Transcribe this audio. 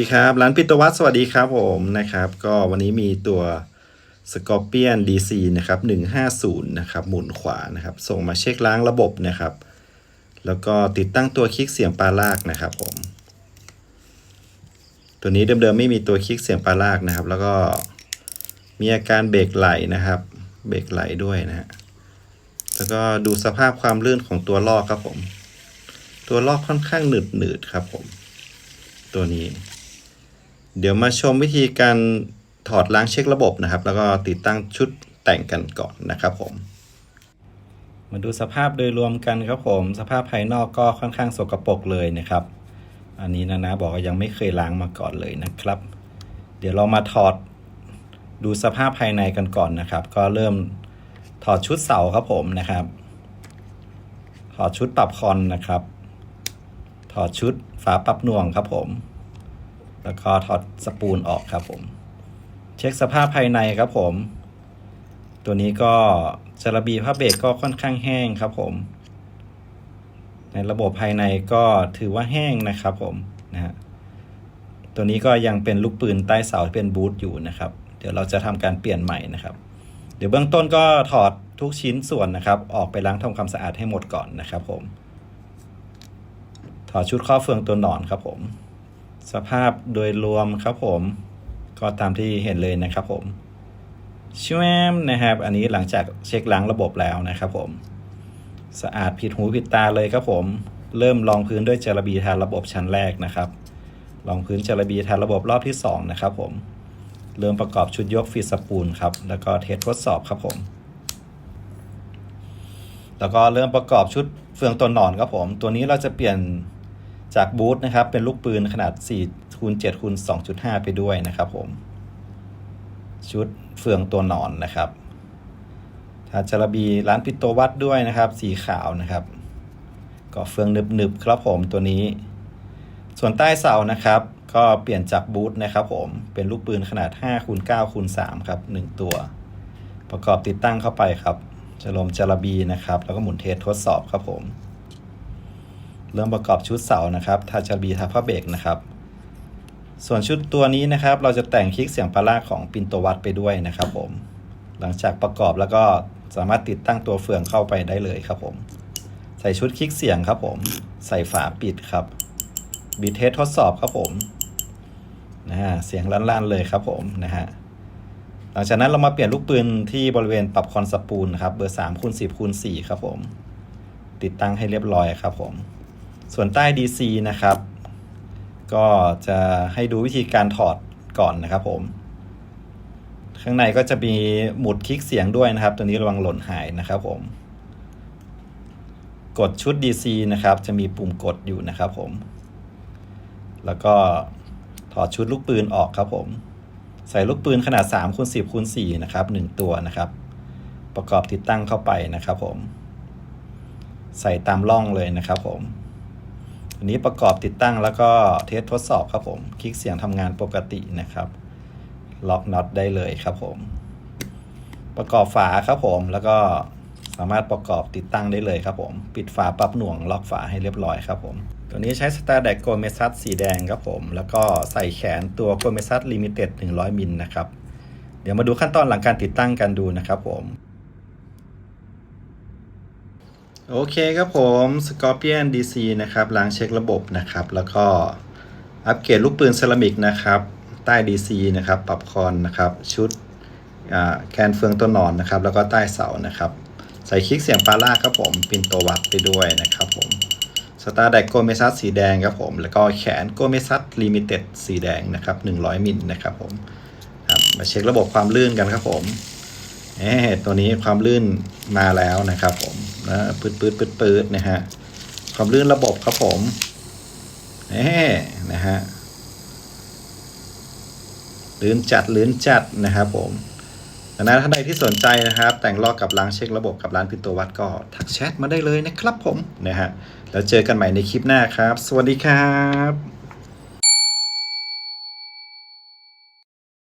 สวัสดีครับร้านปิตวัตสวัสดีครับผมนะครับ ก็วันนี้มีตัว Scorpion DC นะครับ150นะครับหมุนขวานะครับ ส่งมาเช็คล้างระบบนะครับ แล้วก็ติดตั้งตัวคลิกเสียงปลาลากนะครับผม ตัวนี้เดิมๆไม่มีตัวคลิกเสียงปลาลากนะครับ แล้วก็มีอาการเบรกไหลนะครับ เบรกไหลด้วยนะฮะแล้วก็ดูสภาพความลื่นของตัวลอกครับผม ตัวลอกค่อนข้างหนืดหนืดๆครับผม ตัวนี้ เดี๋ยวมาชมวิธีการถอดล้างเช็คระบบนะครับ แล้วก็ติดตั้งชุดแต่งกันก่อนนะครับผม มาดูสภาพโดยรวมกันครับผม สภาพภายนอกก็ค่อนข้างสกปรกเลยนะครับ อันนี้นะนะบอกว่ายังไม่เคยล้างมาก่อนเลยนะครับ เดี๋ยวเรามาถอดดูสภาพภายในกันก่อนนะครับ ก็เริ่มถอดชุดเสาครับผมนะครับ ถอดชุดปรับคอนนะครับ ถอดชุดฝาปรับน่วงครับผม แล้วก็ถอดสปูลออกครับผม เช็คสภาพภายในครับผม ตัวนี้ก็จระบีผ้าเบรกก็ค่อนข้างแห้งครับผม ในระบบภายในก็ถือว่าแห้งนะครับผมนะฮะตัวนี้ก็ยังเป็นลูกปืนใต้เสาที่เป็นบูทอยู่นะครับ เดี๋ยวเราจะทำการเปลี่ยนใหม่นะครับ เดี๋ยวเบื้องต้นก็ถอดทุกชิ้นส่วนนะครับ ออกไปล้างทำความสะอาดให้หมดก่อนนะครับผม ถอดชุดข้อเฟืองตัวหนอนครับผม สภาพโดยรวมครับผม ก็ตามที่เห็นเลยนะครับผมช่วมนะครับ อันนี้หลังจากเช็คล้างระบบแล้วนะครับผม สะอาดผิดหูผิดตาเลยครับผม เริ่มลองพื้นด้วยเจระบีทาระบบชั้นแรกนะครับลองพื้นเจระบีทาระบบรอบที่สองนะครับผม เริ่มประกอบชุดยกฟีดสปูลครับ แล้วก็เทสทดสอบครับผม แล้วก็เริ่มประกอบชุดเฟืองตัวหนอนครับผม ตัวนี้เราจะเปลี่ยน จากบูทนะครับเป็นลูกปืนขนาด4คูณ7คูณ2.5 ไปด้วยนะครับผม ชุดเฟืองตัวหนอนนะครับทาจรบีร้านปิโตวัดด้วยนะครับ สีขาวนะครับก็เฟืองหนึบๆครับผมตัวนี้ ส่วนใต้เสานะครับ ก็เปลี่ยนจากบูทนะครับผมเป็นลูกปืนขนาด5คูณ9คูณ3ครับ 1 ตัว ประกอบติดตั้งเข้าไปครับจะลมจารบีนะครับ แล้วก็หมุนเทสทดสอบครับผม เริ่มประกอบชุดเสานะครับ ทาจระบีทาผ้าเบรกนะครับ ส่วนชุดตัวนี้นะครับ เราจะแต่งคลิกเสียงปลาลากของปินโตวัดไปด้วยนะครับ ผม หลังจากประกอบแล้วก็สามารถติดตั้งตัวเฟืองเข้าไปได้เลยครับผม ใส่ชุดคลิกเสียงครับผม ใส่ฝาปิดครับ บีเทสทดสอบครับผมนะฮะเสียงลั่นๆเลยครับผมนะฮะหลังจากนั้นเรามาเปลี่ยนลูกปืนที่บริเวณปรับคอนสปูลครับเบอร์3คูณ10คูณ4ครับผม ติดตั้งให้เรียบร้อยครับผม ส่วนใต้ DC นะครับ ก็จะให้ดูวิธีการถอดก่อนนะครับผม ข้างในก็จะมีหมุดคลิกเสียงด้วยนะครับ ตัวนี้ระวังหล่นหายนะครับผม กดชุด DC นะครับ จะมีปุ่มกดอยู่นะครับผม แล้วก็ถอดชุดลูกปืนออกครับผม ใส่ลูกปืนขนาด3คูณ10คูณ4นะครับ1ตัวนะครับ ประกอบติดตั้งเข้าไปนะครับผม ใส่ตามร่องเลยนะครับผม อันนี้ประกอบติดตั้งแล้วก็เทสทดสอบครับผม คลิกเสียงทำงานปกตินะครับ ล็อกน็อตได้เลยครับผม ประกอบฝาครับผมแล้วก็สามารถประกอบติดตั้งได้เลยครับผม ปิดฝาปรับหน่วงล็อกฝาให้เรียบร้อยครับผม ตัวนี้ใช้ s t a r d a c โกเมซัสสีแดงครับผม แล้วก็ใส่แขนตัวโกเมซัสลิมิเต็ด100มิลนะครับ เดี๋ยวมาดูขั้นตอนหลังการติดตั้งกันดูนะครับผม โอเคครับผม Scorpion DC นะครับล้างเช็คระบบนะครับ แล้วก็อัปเกรดลูกปืนเซรามิกนะครับ ใต้ DC นะครับ ปรับคอนนะครับ ชุดแคนเฟืองตัวนอนนะครับ แล้วก็ใต้เสานะครับ ใส่คลิกเสียงปลาล่าครับผม ปินโตวัดไปด้วยนะครับผมสตาร์แดกโกเมซัสสีแดงครับผม แล้วก็แขนโกเมซัสลิมิเต็ดสีแดงนะครับ 100 มิลนะครับผมครับมาเช็คระบบความลื่นกันครับผม เอ๊ตัวนี้ความลื่นมาแล้วนะครับผมนะปืดปืดปืดปืดนะฮะความลื่นระบบครับผมเอ๊นะฮะลื่นจัดลื่นจัดนะครับผมดังนั้นท่านใดที่สนใจนะครับ แต่งลอกกับล้างเช็คระบบกับร้านปินโตวัดก็ทักแชทมาได้เลยนะครับผมนะฮะแล้วเจอกันใหม่ในคลิปหน้าครับ สวัสดีครับ